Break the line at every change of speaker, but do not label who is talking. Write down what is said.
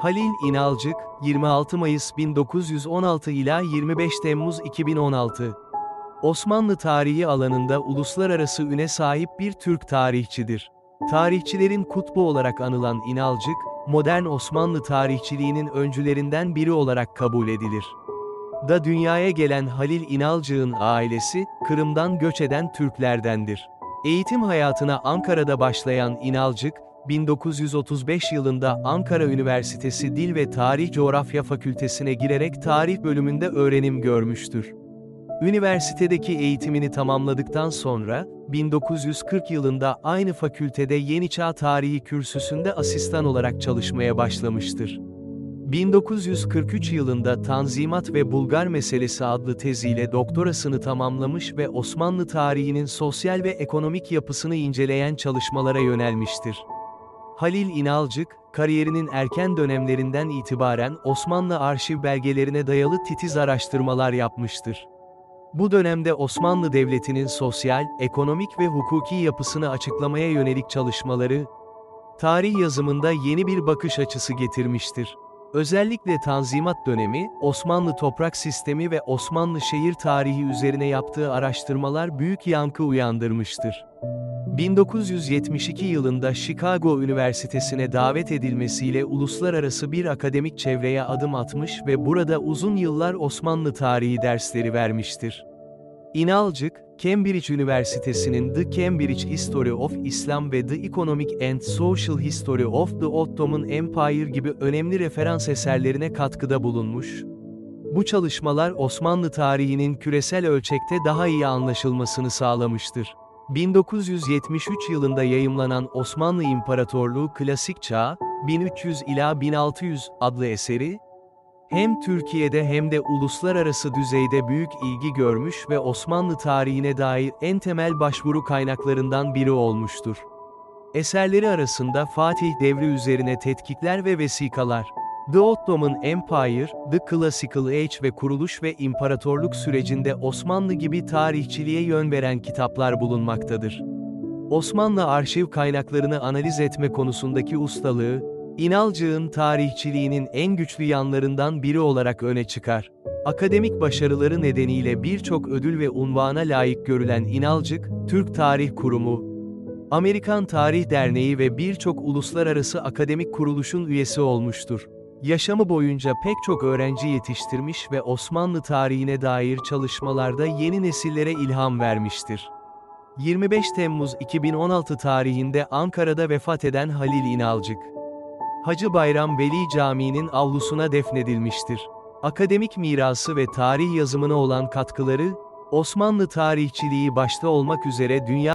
Halil İnalcık, 26 Mayıs 1916 ila 25 Temmuz 2016. Osmanlı tarihi alanında uluslararası üne sahip bir Türk tarihçidir. Tarihçilerin kutbu olarak anılan İnalcık, modern Osmanlı tarihçiliğinin öncülerinden biri olarak kabul edilir. Da dünyaya gelen Halil İnalcık'ın ailesi, Kırım'dan göç eden Türklerdendir. Eğitim hayatına Ankara'da başlayan İnalcık, 1935 yılında Ankara Üniversitesi Dil ve Tarih Coğrafya Fakültesine girerek tarih bölümünde öğrenim görmüştür. Üniversitedeki eğitimini tamamladıktan sonra, 1940 yılında aynı fakültede Yeni Çağ Tarihi kürsüsünde asistan olarak çalışmaya başlamıştır. 1943 yılında Tanzimat ve Bulgar Meselesi adlı teziyle doktorasını tamamlamış ve Osmanlı tarihinin sosyal ve ekonomik yapısını inceleyen çalışmalara yönelmiştir. Halil İnalcık, kariyerinin erken dönemlerinden itibaren Osmanlı arşiv belgelerine dayalı titiz araştırmalar yapmıştır. Bu dönemde Osmanlı Devleti'nin sosyal, ekonomik ve hukuki yapısını açıklamaya yönelik çalışmaları, tarih yazımında yeni bir bakış açısı getirmiştir. Özellikle Tanzimat dönemi, Osmanlı toprak sistemi ve Osmanlı şehir tarihi üzerine yaptığı araştırmalar büyük yankı uyandırmıştır. 1972 yılında Chicago Üniversitesi'ne davet edilmesiyle uluslararası bir akademik çevreye adım atmış ve burada uzun yıllar Osmanlı tarihi dersleri vermiştir. İnalcık, Cambridge Üniversitesi'nin The Cambridge History of Islam ve The Economic and Social History of the Ottoman Empire gibi önemli referans eserlerine katkıda bulunmuş. Bu çalışmalar Osmanlı tarihinin küresel ölçekte daha iyi anlaşılmasını sağlamıştır. 1973 yılında yayımlanan Osmanlı İmparatorluğu Klasik Çağ, 1300 ila 1600 adlı eseri, hem Türkiye'de hem de uluslararası düzeyde büyük ilgi görmüş ve Osmanlı tarihine dair en temel başvuru kaynaklarından biri olmuştur. Eserleri arasında Fatih devri üzerine tetkikler ve vesikalar, The Ottoman Empire, The Classical Age ve kuruluş ve imparatorluk sürecinde Osmanlı gibi tarihçiliğe yön veren kitaplar bulunmaktadır. Osmanlı arşiv kaynaklarını analiz etme konusundaki ustalığı, İnalcık'ın tarihçiliğinin en güçlü yanlarından biri olarak öne çıkar. Akademik başarıları nedeniyle birçok ödül ve unvana layık görülen İnalcık, Türk Tarih Kurumu, Amerikan Tarih Derneği ve birçok uluslararası akademik kuruluşun üyesi olmuştur. Yaşamı boyunca pek çok öğrenci yetiştirmiş ve Osmanlı tarihine dair çalışmalarda yeni nesillere ilham vermiştir. 25 Temmuz 2016 tarihinde Ankara'da vefat eden Halil İnalcık, Hacı Bayram Veli Camii'nin avlusuna defnedilmiştir. Akademik mirası ve tarih yazımına olan katkıları, Osmanlı tarihçiliği başta olmak üzere dünya